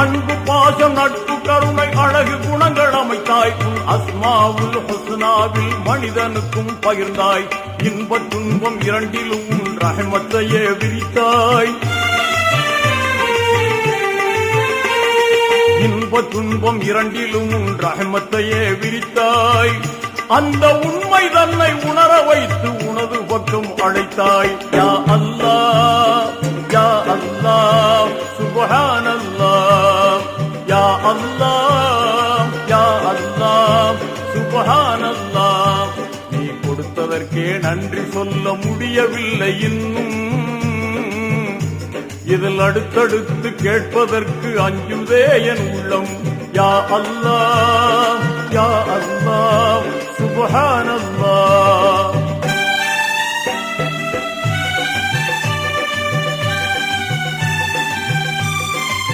அன்பு பாசம் நட்பு கருணை அழகு குணங்கள் அமைத்தாய் அஸ்மாவுல் ஹுஸ்னாவில் மனிதனுக்கும் பகிர்ந்தாய். இன்ப துன்பம் இரண்டிலும் உன் ரஹமத்தையே விரித்தாய். இன்ப துன்பம் இரண்டிலும் உன் ரஹமத்தையே விரித்தாய். அந்த உண்மை தன்னை உணர வைத்து உனது பக்கம் அழைத்தாய். யா அல்லா யா அல்லா சுப்ஹானல்லாஹ் அல்லாம் யா அல்லாம் சுபஹான் அல்லாம் நீ கொடுத்ததற்கே நன்றி சொல்ல முடியவில்லை இன்னும். இதில் அடுத்தடுத்து கேட்பதற்கு அஞ்சுதே என் உள்ளம். யா அல்லாம் யா அல்லாம் சுப்ஹானல்லாஹ்.